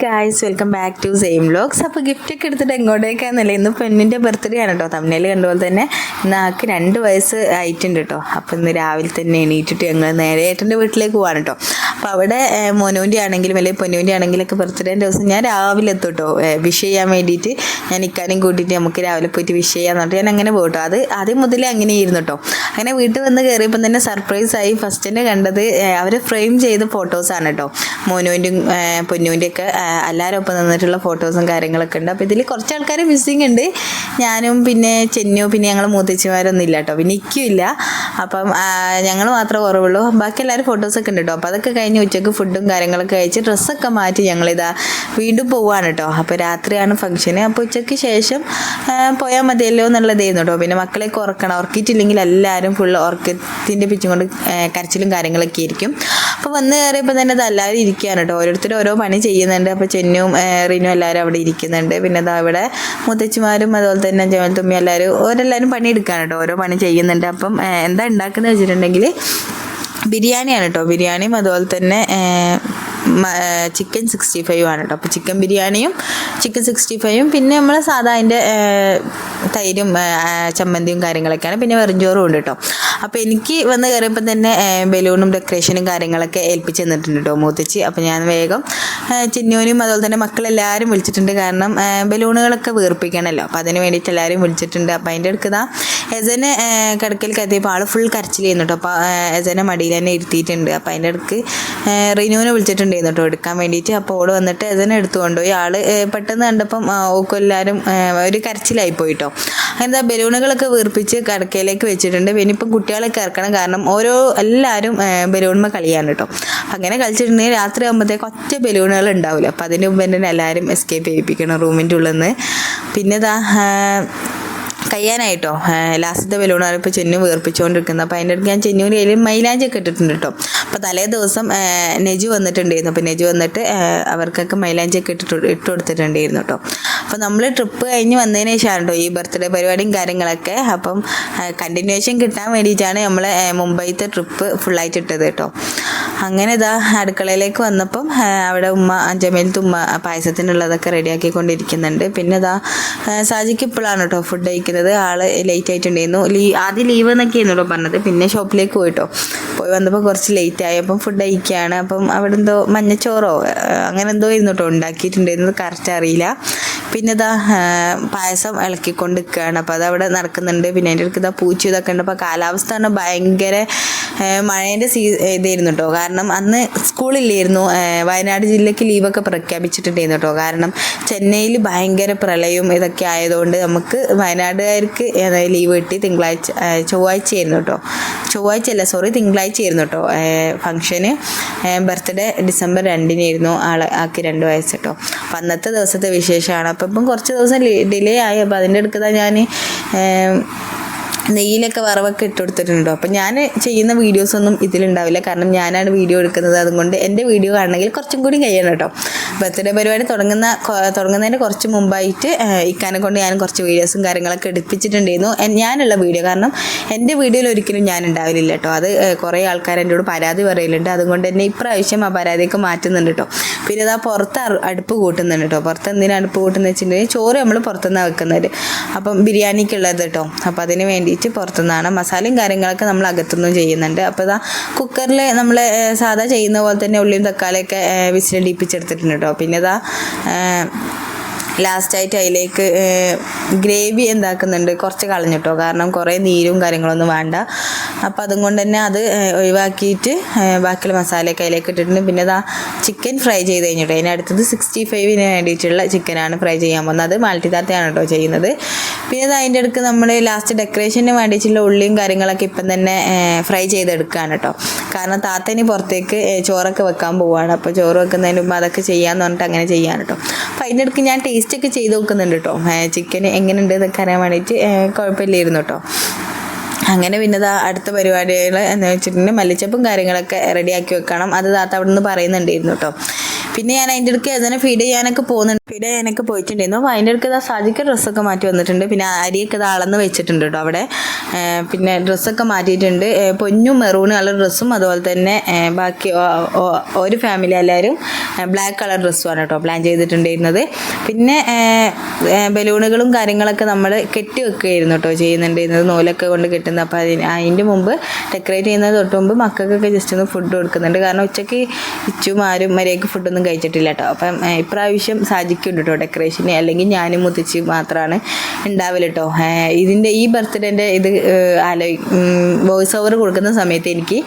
Guys welcome back to same vlogs അപ്പോൾ gift ഒക്കെ എടുത്തിട്ട് എങ്ങോട്ടേക്കാന്നല്ലേ? ഇന്ന് പെണ്ണിന്റെ ബർത്ത്ഡേ ആണ് കേട്ടോ തമ്മിൽ കണ്ടുപോലെ തന്നെ ഇന്ന് ആൾക്ക് രണ്ട് വയസ്സ് ആയിട്ടുണ്ട് കേട്ടോ അപ്പോൾ ഇന്ന് രാവിലെ തന്നെ എണീറ്റിട്ട് ഞങ്ങൾ നേരെ ഏട്ടന്റെ വീട്ടിലേക്ക് പോകാൻ കേട്ടോ അപ്പോൾ അവിടെ മോനുവിന്റെ ആണെങ്കിലും അല്ലെങ്കിൽ പൊന്നുവിന്റെ ആണെങ്കിലൊക്കെ ബർത്ത്ഡേന്റെ ദിവസം ഞാൻ രാവിലെ എത്തും കേട്ടോ വിഷ് ചെയ്യാൻ വേണ്ടിയിട്ട് ഞാൻ ഇക്കാനും കൂട്ടിയിട്ട് നമുക്ക് രാവിലെ പോയിട്ട് വിഷ് ചെയ്യാന്ന് പറഞ്ഞിട്ട് ഞാൻ അങ്ങനെ പോകട്ടോ അത് ആദ്യം മുതലേ അങ്ങനെ ഇരുന്നു കേട്ടോ അങ്ങനെ വീട്ടിൽ വന്ന് കയറിയപ്പോൾ തന്നെ സർപ്രൈസായി ഫസ്റ്റ് തന്നെ കണ്ടത് അവർ ഫ്രെയിം ചെയ്ത ഫോട്ടോസാണ് കേട്ടോ മോനുവിന്റെയും പൊന്നുവിന്റെ ഒക്കെ എല്ലാവരും ഒപ്പം നിന്നിട്ടുള്ള ഫോട്ടോസും കാര്യങ്ങളൊക്കെ ഉണ്ട്. അപ്പോൾ ഇതിൽ കുറച്ച് ആൾക്കാർ മിസ്സിങ് ഉണ്ട്. ഞാനും പിന്നെ ചെന്നു പിന്നെ ഞങ്ങൾ മൂത്തച്ചിമാരൊന്നും ഇല്ല കേട്ടോ പിന്നെ ഇല്ല. അപ്പം ഞങ്ങൾ മാത്രമേ കുറവുള്ളൂ ബാക്കി എല്ലാവരും ഫോട്ടോസൊക്കെ ഉണ്ട് കേട്ടോ അപ്പോൾ അതൊക്കെ കഴിഞ്ഞ് ഉച്ചയ്ക്ക് ഫുഡും കാര്യങ്ങളൊക്കെ കഴിച്ച് ഡ്രസ്സൊക്കെ മാറ്റി ഞങ്ങളിതാ വീണ്ടും പോവാണ് കേട്ടോ അപ്പോൾ രാത്രിയാണ് ഫംഗ്ഷന് അപ്പോൾ ഉച്ചയ്ക്ക് ശേഷം പോയാൽ മതിയല്ലോ എന്നുള്ളതായിരുന്നു കേട്ടോ പിന്നെ മക്കളെയൊക്കെ ഉറക്കണം. ഉറക്കിയിട്ടില്ലെങ്കിൽ എല്ലാവരും ഫുൾ ഉറക്കത്തിന്റെ പിച്ചും കൊണ്ട് കരച്ചിലും കാര്യങ്ങളൊക്കെ ആയിരിക്കും. അപ്പോൾ വന്ന് കയറിയപ്പോൾ തന്നെ അത് എല്ലാവരും ഇരിക്കുകയാണ് കേട്ടോ ഓരോരുത്തരും ഓരോ പണി ചെയ്യുന്നുണ്ട്. അപ്പോൾ ചെന്നും റിനും എല്ലാവരും അവിടെ ഇരിക്കുന്നുണ്ട്. പിന്നെ അതാ അവിടെ മുത്തച്ഛിമാരും അതുപോലെ തന്നെ ജമൽത്തുമ്മി എല്ലാവരും ഓരെല്ലാവരും പണി കേട്ടോ. ഓരോ പണി ചെയ്യുന്നുണ്ട്. അപ്പം എന്താ ഉണ്ടാക്കുന്നത് വെച്ചിട്ടുണ്ടെങ്കിൽ ബിരിയാണിയാണ് കേട്ടോ. ബിരിയാണിയും അതുപോലെ തന്നെ ചിക്കൻ സിക്സ്റ്റി ഫൈവ് ആണ് കേട്ടോ അപ്പോൾ ചിക്കൻ ബിരിയാണിയും ചിക്കൻ സിക്സ്റ്റി ഫൈവും പിന്നെ നമ്മൾ സാധാ അതിന്റെ തൈരും ചമ്മന്തിയും കാര്യങ്ങളൊക്കെയാണ്. പിന്നെ വെറുംചോറും ഉണ്ട് കേട്ടോ അപ്പോൾ എനിക്ക് വന്ന് കയറിയപ്പോൾ തന്നെ ബലൂണും ഡെക്കറേഷനും കാര്യങ്ങളൊക്കെ ഏൽപ്പിച്ച് തന്നിട്ടുണ്ട് കേട്ടോ മൂത്തച്ചി. അപ്പോൾ ഞാൻ വേഗം ചിന്നൂനും അതുപോലെ തന്നെ മക്കളെല്ലാവരും വിളിച്ചിട്ടുണ്ട്. കാരണം ബലൂണുകളൊക്കെ വീർപ്പിക്കണമല്ലോ അപ്പോൾ അതിന് വേണ്ടിയിട്ട് എല്ലാവരും വിളിച്ചിട്ടുണ്ട്. അപ്പോൾ അതിന്റെ അടുക്കതാ എസനെ കിടക്കൽ കയറ്റിയപ്പോൾ ആൾ ഫുൾ കരച്ചിൽ ചെയ്യുന്നു കേട്ടോ അപ്പോൾ എസനെ മടിയിൽ തന്നെ ഇരുത്തിയിട്ടുണ്ട്. അപ്പോൾ അതിന്റെ അടുക്ക് റിനുവിനെ വിളിച്ചിട്ടുണ്ടായിരുന്നു കേട്ടോ എടുക്കാൻ വേണ്ടിയിട്ട് അപ്പോൾ ഓൾ വന്നിട്ട് അതിനെ എടുത്തു കൊണ്ടുപോയി. ആൾ പെട്ടെന്ന് കണ്ടപ്പം ഓക്കെല്ലാവരും ഒരു കരച്ചിലായി പോയിട്ടോ. എന്താ ബലൂണുകളൊക്കെ വീർപ്പിച്ച് കിടക്കയിലേക്ക് വെച്ചിട്ടുണ്ട്. പിന്നെ ഇപ്പം കുട്ടികളൊക്കെ ഇറക്കണം. കാരണം ഓരോ എല്ലാവരും ബലൂൺമ കളിയാണ് കേട്ടോ. അങ്ങനെ കളിച്ചിട്ടുണ്ടെങ്കിൽ രാത്രി ആകുമ്പോഴത്തേക്ക് ഒറ്റ ബലൂണുകൾ ഉണ്ടാവില്ല. അപ്പം അതിന് മുമ്പ് തന്നെ എല്ലാവരും എസ്കേപ്പ് ചെയ്യിപ്പിക്കണം റൂമിന്റെ ഉള്ളിൽ നിന്ന് പിന്നെ ഇതാ ആ, കഴിയാനായിട്ടോ ലാസ്റ്റത്തെ ബലൂണാണ് ഇപ്പോൾ ചെന്നു വീർപ്പിച്ചുകൊണ്ടിരിക്കുന്നത് അപ്പോൾ അതിന്റെ അടുത്ത് ഞാൻ ചെന്നൂര് കയ്യിൽ മൈലാഞ്ചൊക്കെ ഇട്ടിട്ടുണ്ട് കേട്ടോ. അപ്പോൾ തലേ ദിവസം നെജു വന്നിട്ടുണ്ടായിരുന്നു. അപ്പോൾ നെജു വന്നിട്ട് അവർക്കൊക്കെ മൈലാഞ്ചൊക്കെ ഇട്ടിട്ട് ഇട്ട് കൊടുത്തിട്ടുണ്ടായിരുന്നു കേട്ടോ. അപ്പോൾ നമ്മൾ ട്രിപ്പ് കഴിഞ്ഞ് വന്നതിന് ശേഷമാണ് കേട്ടോ ഈ ബർത്ത്ഡേ പരിപാടിയും കാര്യങ്ങളൊക്കെ. അപ്പം കണ്ടിന്യൂഷൻ കിട്ടാൻ വേണ്ടിയിട്ടാണ് നമ്മൾ മുംബൈത്തെ ട്രിപ്പ് ഫുള്ളായിട്ട് ഇട്ടത് കേട്ടോ. അങ്ങനെ ഇതാ അടുക്കളയിലേക്ക് വന്നപ്പം അവിടെ ഉമ്മ അഞ്ചമേലത്ത് ഉമ്മ പായസത്തിനുള്ളതൊക്കെ റെഡിയാക്കിക്കൊണ്ടിരിക്കുന്നുണ്ട്. പിന്നെ ഇതാ സാജിക്ക് ഇപ്പോഴാണ് കേട്ടോ ഫുഡ് കഴിക്കുന്നത്. ആൾ ലേറ്റ് ആയിട്ടുണ്ടായിരുന്നു. ലീ ആദ്യം ലീവ് എന്നൊക്കെ ആയിരുന്നുള്ളൂ പറഞ്ഞത്. പിന്നെ ഷോപ്പിലേക്ക് പോയിട്ടോ. പോയി വന്നപ്പോൾ കുറച്ച് ലേറ്റ് ആയി. ഫുഡ് കഴിക്കുകയാണ് അപ്പം അവിടെ എന്തോ മഞ്ഞച്ചോറോ അങ്ങനെ എന്തോ ആയിരുന്നു കേട്ടോ ഉണ്ടാക്കിയിട്ടുണ്ടായിരുന്നത്. കറക്റ്റ് അറിയില്ല. പിന്നെ ഇതാ പായസം ഇളക്കിക്കൊണ്ട് നിൽക്കുകയാണ് അപ്പോൾ അതവിടെ നടക്കുന്നുണ്ട്. പിന്നെ അതിന്റെ അടുത്ത് ഇതാ പൂച്ച ഇതൊക്കെ ഉണ്ട്. അപ്പോൾ കാലാവസ്ഥ പറഞ്ഞാൽ ഭയങ്കര മഴേന്റെ സീ ഇതായിരുന്നു കേട്ടോ. കാരണം അന്ന് സ്കൂളില്ലായിരുന്നു. വയനാട് ജില്ലയ്ക്ക് ലീവൊക്കെ പ്രഖ്യാപിച്ചിട്ടുണ്ടായിരുന്നു കേട്ടോ. കാരണം ചെന്നൈയിൽ ഭയങ്കര പ്രളയം ഇതൊക്കെ ആയതുകൊണ്ട് നമുക്ക് വയനാടുകാർക്ക് ലീവ് കിട്ടി തിങ്കളാഴ്ച ചൊവ്വാഴ്ച ആയിരുന്നു കേട്ടോ. ചൊവ്വാഴ്ച അല്ല സോറി തിങ്കളാഴ്ച ആയിരുന്നു കേട്ടോ ഫംഗ്ഷന് ബർത്ത്ഡേ ഡിസംബർ രണ്ടിനായിരുന്നു ആൾ ആക്കി രണ്ട് വയസ്സ് കേട്ടോ. അപ്പം അന്നത്തെ ദിവസത്തെ വിശേഷമാണ്. അപ്പം കുറച്ച് ദിവസം ഡിലേ ആയി. അപ്പോൾ അതിന്റെ അടുക്കതാ ഞാൻ നെയ്യിലൊക്കെ വറവൊക്കെ ഇട്ട് കൊടുത്തിട്ടുണ്ടോ? അപ്പം ഞാൻ ചെയ്യുന്ന വീഡിയോസ് വീഡിയോസൊന്നും ഇതിലുണ്ടാവില്ല. കാരണം ഞാനാണ് വീഡിയോ എടുക്കുന്നത്. അതുകൊണ്ട് എന്റെ വീഡിയോ കാണണമെങ്കിൽ കുറച്ചും കൂടി കഴിയണം കേട്ടോ. ബർത്ത്ഡേ പരിപാടി തുടങ്ങുന്ന തുടങ്ങുന്നതിന് കുറച്ച് മുമ്പായിട്ട് ഇക്കാനെ കൊണ്ട് ഞാൻ കുറച്ച് വീഡിയോസും കാര്യങ്ങളൊക്കെ എടുപ്പിച്ചിട്ടുണ്ടായിരുന്നു. ഞാനുള്ള വീഡിയോ കാരണം എന്റെ വീഡിയോയിൽ ഒരിക്കലും ഞാൻ ഉണ്ടാവില്ല കേട്ടോ. അത് കുറേ ആൾക്കാർ എന്നോട് പരാതി പറയലുണ്ട്. അതുകൊണ്ട് തന്നെ ഇപ്രാവശ്യം ആ പരാതിയൊക്കെ മാറ്റുന്നുണ്ട് കേട്ടോ. പിന്നെ അത് ആ പുറത്ത് അടുപ്പ് കൂട്ടുന്നുണ്ട് കേട്ടോ. പുറത്ത് എന്തിനാണ് അടുപ്പ് കൂട്ടുന്നത് വെച്ചിട്ടുണ്ടെങ്കിൽ ചോറ് നമ്മൾ പുറത്തുനിന്നാണ് വെക്കുന്നത്. അപ്പം ബിരിയാണിക്കുള്ളത് കേട്ടോ. അപ്പം അതിന് വേണ്ടിയിട്ട് പുറത്തുനിന്നാണ്. മസാലയും കാര്യങ്ങളൊക്കെ നമ്മൾ അകത്തുനിന്നും ചെയ്യുന്നുണ്ട്. അപ്പോൾ ഇതാ കുക്കറിൽ നമ്മൾ സാധാ ചെയ്യുന്ന പോലെ തന്നെ ഉള്ളിയും തക്കാളിയൊക്കെ വിസിലടിപ്പിച്ചെടുത്തിട്ടുണ്ട് കേട്ടോ പിന്നെ ഇതാ ലാസ്റ്റായിട്ട് അതിലേക്ക് ഗ്രേവി എന്താക്കുന്നുണ്ട് കുറച്ച് കളഞ്ഞിട്ടോ. കാരണം കുറേ നീരും കാര്യങ്ങളൊന്നും വേണ്ട. അപ്പോൾ അതുകൊണ്ട് തന്നെ അത് ഒഴിവാക്കിയിട്ട് ബാക്കിയുള്ള മസാലയൊക്കെ അതിലേക്ക് ഇട്ടിട്ടുണ്ട്. പിന്നെ ഇതാ ചിക്കൻ ഫ്രൈ ചെയ്ത് കഴിഞ്ഞിട്ടോ. അതിന് അടുത്തത് സിക്സ്റ്റി ഫൈവിന് വേണ്ടിയിട്ടുള്ള ചിക്കനാണ് ഫ്രൈ ചെയ്യാൻ പോകുന്നത്. അത് മാൾട്ടിതാത്തയാണ് കേട്ടോ ചെയ്യുന്നത്. പിന്നെ ഇത് അതിന്റെ അടുക്ക് നമ്മൾ ലാസ്റ്റ് ഡെക്കറേഷന് വേണ്ടിയിട്ടുള്ള ഉള്ളിയും കാര്യങ്ങളൊക്കെ ഇപ്പം തന്നെ ഫ്രൈ ചെയ്തെടുക്കുകയാണ് കേട്ടോ കാരണം താത്തനി പുറത്തേക്ക് ചോറൊക്കെ വെക്കാൻ പോവുകയാണ് അപ്പോൾ ചോറ് വെക്കുന്നതിന് മുമ്പ് അതൊക്കെ ചെയ്യാമെന്ന് പറഞ്ഞിട്ട് അങ്ങനെ ചെയ്യാൻ കേട്ടോ അപ്പോൾ അതിന്റെ അടുക്ക് ഞാൻ ടേസ്റ്റ് ഒക്കെ ചെയ്ത് നോക്കുന്നുണ്ട് കേട്ടോ ചിക്കൻ എങ്ങനെയുണ്ട് എന്നൊക്കെ അറിയാൻ വേണ്ടിയിട്ട് കുഴപ്പമില്ലായിരുന്നു കേട്ടോ അങ്ങനെ പിന്നെ അടുത്ത പരിപാടികൾ എന്ന് വെച്ചിട്ടുണ്ടെങ്കിൽ മല്ലിച്ചപ്പും കാര്യങ്ങളൊക്കെ റെഡിയാക്കി വെക്കണം. അത് താത്ത അവിടെ നിന്ന് പറയുന്നുണ്ടായിരുന്നു കേട്ടോ പിന്നെ ഞാൻ അതിന്റെ ഇടയ്ക്ക് അതിനെ ഫീഡ് ചെയ്യാനൊക്കെ പോകുന്നുണ്ട്. ഫീഡ് ചെയ്യാനൊക്കെ പോയിട്ടുണ്ടായിരുന്നു. അപ്പോൾ അതിന്റെ ഇടയ്ക്ക് ഇതാ സാജിക്ക് ഡ്രസ്സൊക്കെ മാറ്റി വന്നിട്ടുണ്ട്. പിന്നെ അരിയൊക്കെ ഇത് അളന്ന് വെച്ചിട്ടുണ്ട് കേട്ടോ അവിടെ. പിന്നെ ഡ്രസ്സൊക്കെ മാറ്റിയിട്ടുണ്ട്. പൊന്നും മെറൂൺ കളർ ഡ്രസ്സും അതുപോലെ തന്നെ ബാക്കി ഒരു ഫാമിലി എല്ലാവരും ബ്ലാക്ക് കളർ ഡ്രസ്സുമാണ് കേട്ടോ പ്ലാൻ ചെയ്തിട്ടുണ്ടായിരുന്നത്. പിന്നെ ബലൂണുകളും കാര്യങ്ങളൊക്കെ നമ്മൾ കെട്ടി വെക്കുകയായിരുന്നു കേട്ടോ ചെയ്യുന്നുണ്ടായിരുന്നത്. നൂലൊക്കെ കൊണ്ട് കെട്ടുന്നത് അപ്പോൾ അതിന് അതിന്റെ മുമ്പ് ഡെക്കറേറ്റ് ചെയ്യുന്നത് തൊട്ട് മുമ്പ് മക്കൾക്കൊക്കെ ജസ്റ്റ് ഒന്ന് ഫുഡ് കൊടുക്കുന്നുണ്ട്. കാരണം ഉച്ചയ്ക്ക് ഇച്ചും ആരും മര്യാദയ്ക്ക് ഫുഡൊന്നും കഴിച്ചിട്ടില്ല കേട്ടോ അപ്പം ഇപ്രാവശ്യം സാധിക്കുന്നുണ്ട് കേട്ടോ ഡെക്കറേഷന് അല്ലെങ്കിൽ ഞാനും മുത്തിച്ച് മാത്രമാണ് ഉണ്ടാവില്ല കേട്ടോ ഇതിന്റെ ഈ ബർത്ത്ഡേന്റെ ഇത് ആലോ വോയിസ് ഓവർ കൊടുക്കുന്ന സമയത്ത് എനിക്ക്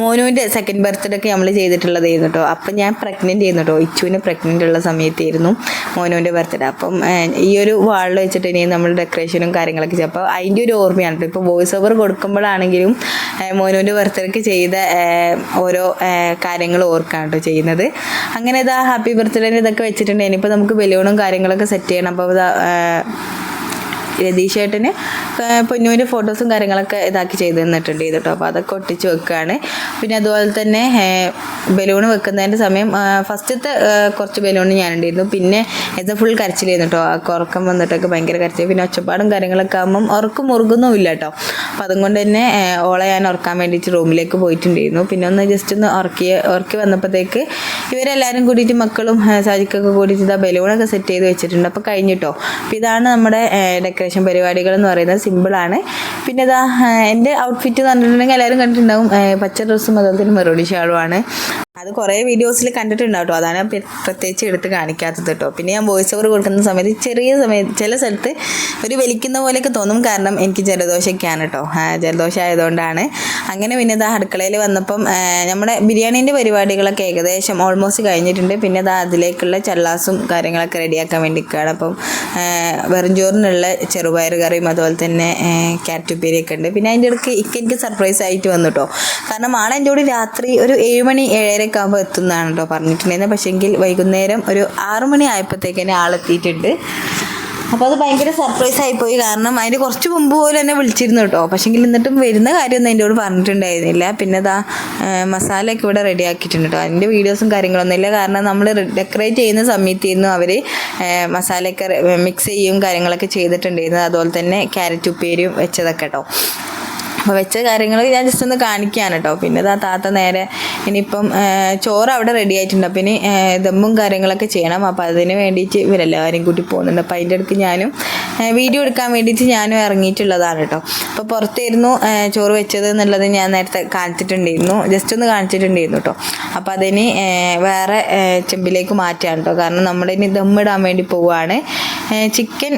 മോനുവിന്റെ സെക്കൻഡ് ബർത്ത്ഡേ ഒക്കെ നമ്മൾ ചെയ്തിട്ടുള്ളതായിരുന്നു കേട്ടോ അപ്പം ഞാൻ പ്രഗ്നന്റ് ചെയ്യുന്നു കേട്ടോ ഇച്ചുവിനെ പ്രഗ്നന്റ് ഉള്ള സമയത്തായിരുന്നു മോനുവിന്റെ ബർത്ത്ഡേ അപ്പം ഈ ഒരു വാളിൽ വെച്ചിട്ട് ഇനി നമ്മൾ ഡെക്കറേഷനും കാര്യങ്ങളൊക്കെ ചെയ്യും. അപ്പോൾ അതിന്റെ ഒരു ഓർമ്മയാണ് കേട്ടോ ഇപ്പോൾ വോയിസ് ഓവർ കൊടുക്കുമ്പോഴാണെങ്കിലും മോനുവിന്റെ ബർത്ത്ഡേക്ക് ചെയ്ത ഓരോ കാര്യങ്ങൾ ഓർക്കാണ് കേട്ടോ ചെയ്യുന്നത്. അങ്ങനെ ഇതാ ഹാപ്പി ബർത്ത്ഡേന്റെ ഇതൊക്കെ വെച്ചിട്ടുണ്ട്. ഇനിയിപ്പോൾ നമുക്ക് ബലൂണും കാര്യങ്ങളൊക്കെ സെറ്റ് ചെയ്യണം. അപ്പോൾ ഇതാ ഏർ, രതീഷ് ചേട്ടന് പൊന്നുവിന്റെ ഫോട്ടോസും കാര്യങ്ങളൊക്കെ ഇതാക്കി ചെയ്ത് തന്നിട്ടുണ്ട് കേട്ടോ. അപ്പോൾ അതൊക്കെ ഒട്ടിച്ച് വെക്കുകയാണ് പിന്നെ അതുപോലെ തന്നെ ബലൂൺ വെക്കുന്നതിന്റെ സമയം ഫസ്റ്റത്തെ കുറച്ച് ബലൂൺ ഞാനുണ്ടായിരുന്നു. പിന്നെ ഇത് ഫുൾ കരച്ചിലായിരുന്നു കേട്ടോ. ഉറക്കം വന്നിട്ടൊക്കെ ഭയങ്കര കരച്ചിൽ പിന്നെ ഒച്ചപ്പാടും കാര്യങ്ങളൊക്കെ ആകുമ്പം ഉറക്കം മുറുകുന്നും ഇല്ല കേട്ടോ. അപ്പം അതുകൊണ്ട് തന്നെ ഓളെ ഞാൻ ഉറക്കാൻ വേണ്ടിയിട്ട് റൂമിലേക്ക് പോയിട്ടുണ്ടായിരുന്നു. പിന്നെ ഒന്ന് ജസ്റ്റ് ഒന്ന് ഉറക്കി ഉറക്കി വന്നപ്പോഴത്തേക്ക് ഇവരെല്ലാവരും കൂടിയിട്ട് മക്കളും സാജിക്കൊക്കെ കൂടിയിട്ട് ഇതാ ബലൂണൊക്കെ സെറ്റ് ചെയ്ത് വെച്ചിട്ടുണ്ട്. അപ്പോൾ കഴിഞ്ഞിട്ടോ അപ്പോൾ ഇതാണ് നമ്മുടെ ഡെക്കറേഷൻ പരിപാടികൾ എന്ന് പറയുന്നത് സിമ്പിളാണ്. പിന്നെ ഇതാ എന്റെ ഔട്ട്ഫിറ്റ് എന്ന് പറഞ്ഞിട്ടുണ്ടെങ്കിൽ എല്ലാവരും കണ്ടിട്ടുണ്ടാവും പച്ച ഡ്രസ്സും അതുപോലെ തന്നെ മെറോഡി ഷാളുമാണ് അത് കുറേ വീഡിയോസിൽ കണ്ടിട്ടുണ്ടാവും അതാണ് പ്രത്യേകിച്ച് എടുത്ത് കാണിക്കാത്തത് കേട്ടോ പിന്നെ ഞാൻ വോയിസ് ഓവർ കൊടുക്കുന്ന സമയത്ത് ചെറിയ സമയത്ത് ചില സ്ഥലത്ത് ഒരു വലിക്കുന്ന പോലെയൊക്കെ തോന്നും. കാരണം എനിക്ക് ജലദോഷമൊക്കെയാണ് കേട്ടോ ജലദോഷം ആയതുകൊണ്ടാണ് അങ്ങനെ പിന്നെ ഇതാ അടുക്കളയിൽ വന്നപ്പം നമ്മുടെ ബിരിയാണീന്റെ പരിപാടികളൊക്കെ ഏകദേശം ഓൾമോസ്റ്റ് കഴിഞ്ഞിട്ടുണ്ട്. പിന്നെ ഇതാ അതിലേക്കുള്ള ചല്ലാസും കാര്യങ്ങളൊക്കെ റെഡിയാക്കാൻ വേണ്ടി നിൽക്കുകയാണ് അപ്പം വെറും ചോറിനുള്ള ചെറുപയർ കറിയും അതുപോലെ തന്നെ കാറ്റുപ്പേരിയൊക്കെ ഉണ്ട്. പിന്നെ അതിന്റെ ഇടയ്ക്ക് ഇക്ക എനിക്ക് സർപ്രൈസ് ആയിട്ട് വന്നു കേട്ടോ കാരണം ആളെ എന്റെ കൂടെ രാത്രി ഒരു ഏഴ് മണി ഏഴരയൊക്കെ ആകുമ്പോൾ എത്തുന്നതാണ് കേട്ടോ പറഞ്ഞിട്ടുണ്ടായിരുന്നത് പക്ഷേങ്കിൽ വൈകുന്നേരം ഒരു ആറുമണി ആയപ്പോഴത്തേക്കന്നെ ആളെത്തിയിട്ടുണ്ട്. അപ്പോൾ അത് ഭയങ്കര സർപ്രൈസ് ആയിപ്പോയി. കാരണം അതിന് കുറച്ച് മുമ്പ് പോലും എന്നെ വിളിച്ചിരുന്നു കേട്ടോ. പക്ഷേങ്കിൽ എന്നിട്ടും വരുന്ന കാര്യമൊന്നും എന്റെ കൂടെ പറഞ്ഞിട്ടുണ്ടായിരുന്നില്ല. പിന്നെ ഇതാ മസാലയൊക്കെ ഇവിടെ റെഡി ആക്കിയിട്ടുണ്ട് കേട്ടോ. അതിന്റെ വീഡിയോസും കാര്യങ്ങളൊന്നും ഇല്ല. കാരണം നമ്മൾ ഡെക്കറേറ്റ് ചെയ്യുന്ന സമയത്തായിരുന്നു അവർ മസാലയൊക്കെ മിക്സ് ചെയ്യും കാര്യങ്ങളൊക്കെ ചെയ്തിട്ടുണ്ടായിരുന്നത്. അതുപോലെ തന്നെ ക്യാരറ്റ് ഉപ്പേരിയും വെച്ചതൊക്കെ കേട്ടോ. അപ്പോൾ വെച്ച കാര്യങ്ങൾ ഞാൻ ജസ്റ്റ് ഒന്ന് കാണിക്കുകയാണ് കേട്ടോ പിന്നെ ഇതാ താത്ത നേരെ ഇനിയിപ്പം ആ, ചോറ് അവിടെ റെഡി ആയിട്ടുണ്ട്. അപ്പം ഇനി ദമ്മും കാര്യങ്ങളൊക്കെ ചെയ്യണം. അപ്പോൾ അതിന് വേണ്ടിയിട്ട് ഇവരെല്ലാവരും കൂട്ടി പോകുന്നുണ്ട്. അപ്പോൾ അതിന്റെ അടുത്ത് ഞാനും വീഡിയോ എടുക്കാൻ വേണ്ടിയിട്ട് ഞാനും ഇറങ്ങിയിട്ടുള്ളതാണ് കേട്ടോ അപ്പോൾ പുറത്തായിരുന്നു ആ, ചോറ് വെച്ചത് എന്നുള്ളത് ഞാൻ നേരത്തെ കാണിച്ചിട്ടുണ്ടായിരുന്നു. ജസ്റ്റ് ഒന്ന് കാണിച്ചിട്ടുണ്ടായിരുന്നു കേട്ടോ അപ്പോൾ അതിന് വേറെ ആ, ചെമ്പിലേക്ക് മാറ്റുകയാണ് കേട്ടോ കാരണം നമ്മുടെ ഇനി ദമ്മിടാൻ വേണ്ടി പോവുകയാണ് ചിക്കൻ